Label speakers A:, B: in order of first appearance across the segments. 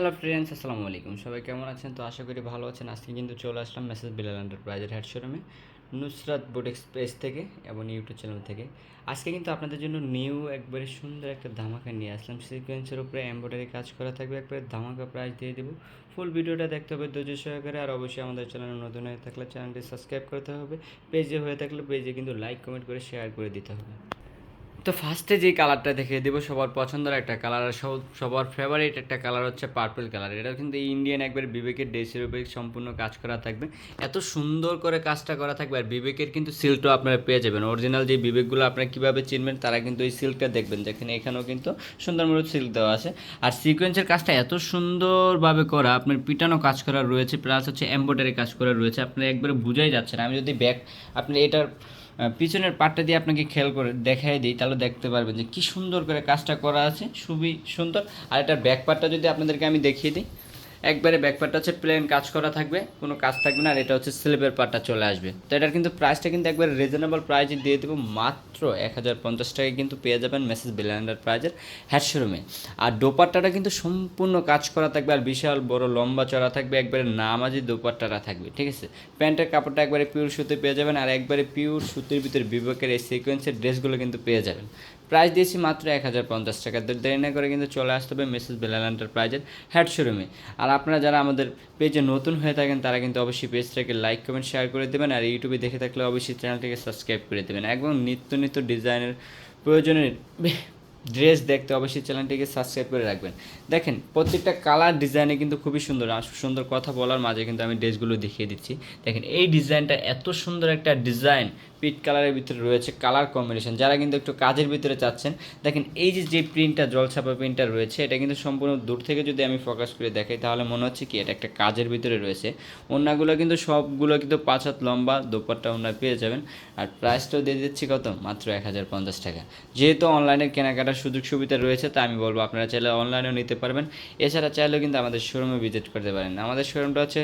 A: Hello friends আসসালামু আলাইকুম। সবাই কেমন আছেন? তো আশা করি ভালো আছেন। আজকে কিন্তু চলে আসলাম মেসেজ বিলাল এন্টারপ্রাইজের হেড শোরুমে নুসরাত বুটিক্স পেজ থেকে এবং ইউটিউব চ্যানেল থেকে। আজকে কিন্তু আপনাদের জন্য নিউ একবারে সুন্দর একটা ধামাকা নিয়ে আসলাম। সিকোয়েন্সের উপরে এমব্রয়ডারি কাজ করা থাকবে। একবারে ধামাকা প্রাইস দিয়ে দেবো। ফুল ভিডিওটা দেখতে হবে ধৈর্য সহকারে। আর অবশ্যই আমাদের চ্যানেল নতুন হয়ে থাকলে চ্যানেলটি সাবস্ক্রাইব করতে হবে। পেজে হয়ে থাকলে পেজে কিন্তু লাইক কমেন্ট করে শেয়ার করে দিতে হবে। তো ফার্স্টে যে কালারটা দেখিয়ে দেবো, সবার পছন্দের একটা কালার আর সবার ফেভারিট একটা কালার হচ্ছে পার্পল কালার এটা কিন্তু ইন্ডিয়ান একবার বিবেকের ড্রেসের উপরে সম্পূর্ণ কাজ করা থাকবে। এত সুন্দর করে কাজটা করা থাকবে আর বিবেকের কিন্তু সিল্কটাও আপনারা পেয়ে যাবেন। অরিজিনাল যে বিবেকগুলো আপনারা কীভাবে চিনবেন, তারা কিন্তু এই সিল্কটা দেখবেন। যেখানে এখানেও কিন্তু সুন্দর মতো সিল্ক দেওয়া আছে। আর সিকোয়েন্সের কাজটা এত সুন্দরভাবে করা, আপনার পিটানো কাজ করা রয়েছে প্লাস হচ্ছে এম্ব্রয়ডারি কাজ করা রয়েছে। আপনার একবারে বুঝাই যাচ্ছে না। আমি যদি ব্যাক আপনি এটার পিছনের পার্টটা দিয়ে আপনাকে খেয়াল করে দেখাই দিই, তাহলে দেখতে পারবেন যে কি সুন্দর করে কাজটা করা আছে। খুবই সুন্দর। আর এটার ব্যাক পার্টটা যদি আপনাদেরকে আমি দেখিয়ে দিই। একবারে ব্যাক পার্টটা হচ্ছে প্লেন কাজ করা থাকবে, কোনো কাজ থাকবে না, আর এটা হচ্ছে স্লিপের পার্টটা চলে আসবে। তো এটার কিন্তু প্রাইসটা কিন্তু একবারে রিজনেবল প্রাইসে দিয়ে দেবো, মাত্র এক হাজার পঞ্চাশ টাকায় কিন্তু পেয়ে যাবেন মেসেজ বিলিয়ান্ডার প্রাইজের হ্যাড শোরুমে আর দোপাট্টাটা কিন্তু সম্পূর্ণ কাজ করা থাকবে, আর বিশাল বড় লম্বা চড়া থাকবে, একবারে নামাজি দোপাট্টাটা থাকবে, ঠিক আছে? প্যান্টের কাপড়টা একবারে পিওর সুতে পেয়ে যাবেন, আর একবারে পিওর সুতির ভিতরে বিবেকের এই সিকোয়েন্সের ড্রেসগুলো কিন্তু পেয়ে যাবেন। প্রাইস দিয়েছি মাত্র এক হাজার পঞ্চাশ টাকা। দেরি না করে কিন্তু চলে আসতে হবে মেসেজ বেলাল এন্টারপ্রাইজের হেড শোরুমে। আর আপনারা যারা আমাদের পেজে নতুন হয়ে থাকেন, তারা কিন্তু অবশ্যই পেজটাকে লাইক, কমেন্ট, শেয়ার করে দেবেন, আর ইউটিউবে দেখে থাকলে অবশ্যই চ্যানেলটিকে সাবস্ক্রাইব করে দেবেন। এবং নিত্য নিত্য ডিজাইনের প্রয়োজনের ড্রেস দেখতে অবশ্যই চ্যানেলটিকে সাবস্ক্রাইব করে রাখবেন। দেখেন, প্রত্যেকটা কালার ডিজাইনে কিন্তু খুবই সুন্দর। সুন্দর কথা বলার মাঝে কিন্তু আমি ড্রেসগুলো দেখিয়ে দিচ্ছি। দেখেন, এই ডিজাইনটা এত সুন্দর একটা ডিজাইন পিট কালারের ভিতরে রয়েছে, কালার কম্বিনেশন। যারা কিন্তু একটু কাজের ভিতরে চাচ্ছেন, দেখেন, এই যে যে প্রিন্টটা, জলছাপা প্রিন্টটা রয়েছে, এটা কিন্তু সম্পূর্ণ দূর থেকে যদি আমি ফোকাস করে দেখাই, তাহলে মনে হচ্ছে কি, এটা একটা কাজের ভিতরে রয়েছে। অন্যগুলো কিন্তু সবগুলো কিন্তু পাঁচ হাত লম্বা, দোপাট্টা ওনারা পেয়ে যাবেন। আর প্রাইসটাও দিয়ে দিচ্ছি কত? মাত্র এক হাজার পঞ্চাশ টাকা। যেহেতু অনলাইনে কেনাকাটার সুযোগ সুবিধা রয়েছে, তা আমি বলব। আপনারা চাইলে অনলাইনেও নিতে পারবেন। এছাড়া চাইলেও কিন্তু আমাদের শোরুমে ভিজিট করতে পারেন। আমাদের শোরুমটা হচ্ছে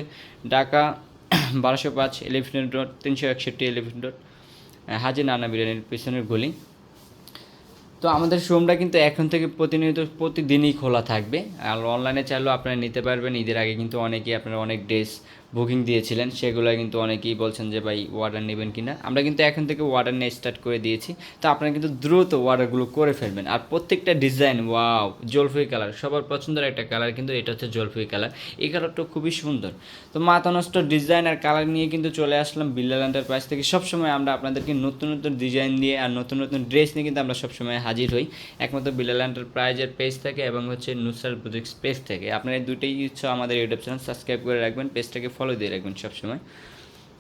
A: ঢাকা বারোশো পাঁচ এলিফেন্ট রোড তিনশো একষট্টি এলিফেন্ট রোড হাজি নানা বিরিয়ানির পিছনের গলি। তো আমাদের শোরুমটা কিন্তু এখন থেকে প্রতিনিয়ত প্রতিদিনই খোলা থাকবে। আর অনলাইনে চাইলেও আপনারা নিতে পারবেন। ঈদের আগে কিন্তু অনেকেই আপনারা অনেক ড্রেস বুকিং দিয়েছিলেন সেগুলো কিন্তু অনেকেই বলছেন যে, ভাই অর্ডার নেবেন কি না আমরা কিন্তু এখন থেকে অর্ডার নিয়ে স্টার্ট করে দিয়েছি। তো আপনারা কিন্তু দ্রুত অর্ডারগুলো করে ফেলবেন। আর প্রত্যেকটা ডিজাইন ওয়াও জলফুই কালার সবার পছন্দের একটা কালার কিন্তু এটা হচ্ছে জলফুই কালার এই কালারটা খুবই সুন্দর। তো মাথা নষ্ট ডিজাইন আর কালার নিয়ে কিন্তু চলে আসলাম বিল্লাল এন্টারপ্রাইজ থেকে। সবসময় আমরা আপনাদেরকে নতুন নতুন ডিজাইন দিয়ে আর নতুন নতুন ড্রেস নিয়ে কিন্তু আমরা সবসময় হাজির হই। একমাত্র বিল্লাল এন্টারপ্রাইজের পেজ থেকে এবং হচ্ছে নুসার বুটিক্স পেজ থেকে। আপনারা দুটোই ইচ্ছা আমাদের ইউটিউব চ্যানেল সাবস্ক্রাইব করে রাখবেন। পেজটাকে ফলো দিয়ে রাখবেন সবসময়।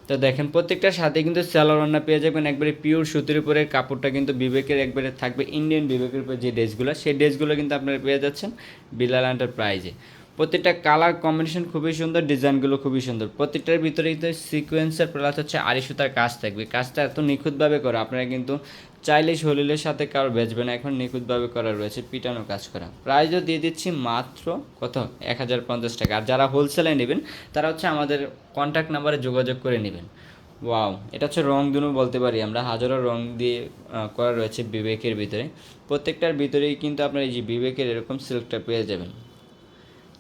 A: তো দেখেন প্রত্যেকটার সাথে কিন্তু স্যালোর রান্না পেয়ে যাবেন। একবারে পিওর সুতির উপরে, কাপড়টা কিন্তু বিবেকের একবারে থাকবে ইন্ডিয়ান বিবেকের উপরে যে ড্রেসগুলো, সেই ড্রেসগুলো কিন্তু আপনারা পেয়ে যাচ্ছেন বিলাল এন্টারপ্রাইজে প্রত্যেকটা কালার কম্বিনেশন খুবই সুন্দর, ডিজাইনগুলো খুবই সুন্দর। প্রত্যেকটার ভিতরে কিন্তু সিকোয়েন্সের প্লাস হচ্ছে আড়ি সুতার কাজ থাকবে। কাজটা এত নিখুঁতভাবে করা, আপনারা কিন্তু চাইলে শরীরের সাথে কারও বেচবে না, এখন নিখুঁতভাবে করা রয়েছে পিটানো কাজ করা। প্রাইজও দিয়ে দিচ্ছি মাত্র কত? এক হাজার পঞ্চাশ টাকা। আর যারা হোলসেলে নেবেন, তারা হচ্ছে আমাদের কন্ট্যাক্ট নাম্বারে যোগাযোগ করে নেবেন। ওয়াও এটা হচ্ছে রং দুনু বলতে পারি আমরা। হাজারো রং দিয়ে করা রয়েছে বিবেকের ভিতরে। প্রত্যেকটার ভিতরেই কিন্তু আপনার এই যে বিবেকের এরকম সিল্কটা পেয়ে যাবেন।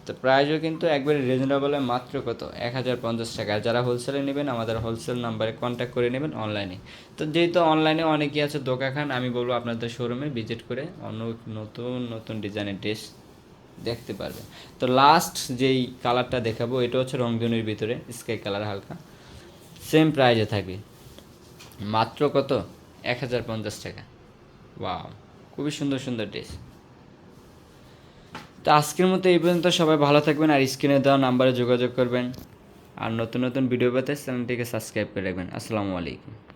A: তো প্রাইসও কিন্তু একবারে রিজনেবল মাত্র কত? এক হাজার পঞ্চাশ টাকা। যারা হোলসেলে নেবেন, আমাদের হোলসেল নাম্বারে কন্ট্যাক্ট করে নেবেন অনলাইনে তো যেহেতু অনলাইনে অনেকেই আছে দোকান আমি বলব আপনাদের শোরুমে ভিজিট করে অন্য নতুন নতুন ডিজাইনের ড্রেস দেখতে পারবেন তো লাস্ট যেই কালারটা দেখাবো, এটা হচ্ছে রংধনুর ভিতরে স্কাই কালার হালকা। সেম প্রাইজে থাকবে। মাত্র কত? এক হাজার পঞ্চাশ টাকা। ওয়াও খুবই সুন্দর সুন্দর ড্রেস তো আজকের মতো এই পর্যন্ত। সবাই ভালো থাকবেন আর স্ক্রিনে দেওয়া নাম্বারে যোগাযোগ করবেন। আর নতুন নতুন ভিডিও পেতে চ্যানেলটিকে সাবস্ক্রাইব করে রাখবেন। আসসালামু আলাইকুম।